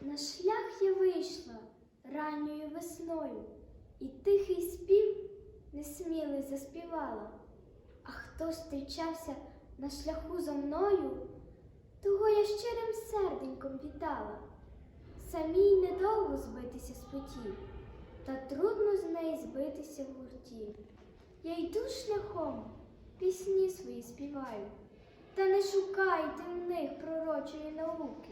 На шлях я вийшла ранньою весною, і тихий спів несмілий заспівала. А хто зустрічався на шляху зо мною, того я щирим серденьком вітала. Самій недовго збитися з путі, та трудно з неї збитися в гурті. Я йду шляхом, пісні свої співаю, та не шукайте в них пророчої науки.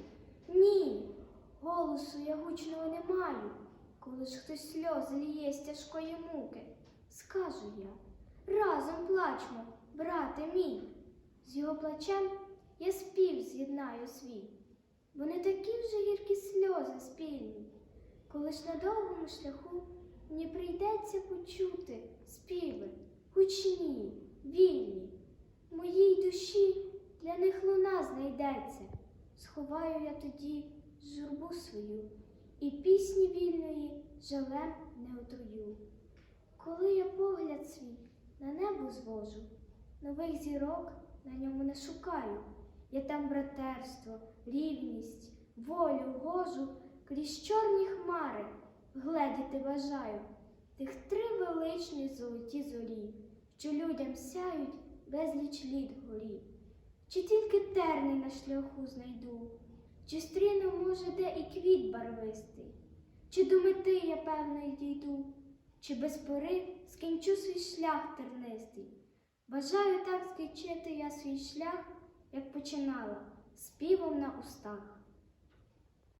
Голосу я гучного не маю, коли ж хтось сльози ліє з тяжкої муки. Скажу я, разом плачмо, брате мій, з його плачем я спів з'єднаю свій. Вони такі вже гіркі сльози спільні, коли ж на довгому шляху мені прийдеться почути співи, гучні, вільні. Моїй душі для них луна знайдеться. Сховаю я тоді журбу свою і пісні вільної жалем не отрую. Коли я погляд свій на небо звожу, нових зірок на ньому не шукаю. Я там братерство, рівність, волю гожу крізь чорні хмари гледіти бажаю тих три величні золоті зорі, що людям сяють безліч літ горі. Чи тільки терни на шляху знайду, чи стріну, може, де і квіт барвистий, чи до мети я певно дійду, чи без пори скінчу свій шлях тернистий. Бажаю так скінчити я свій шлях, як починала, співом на устах.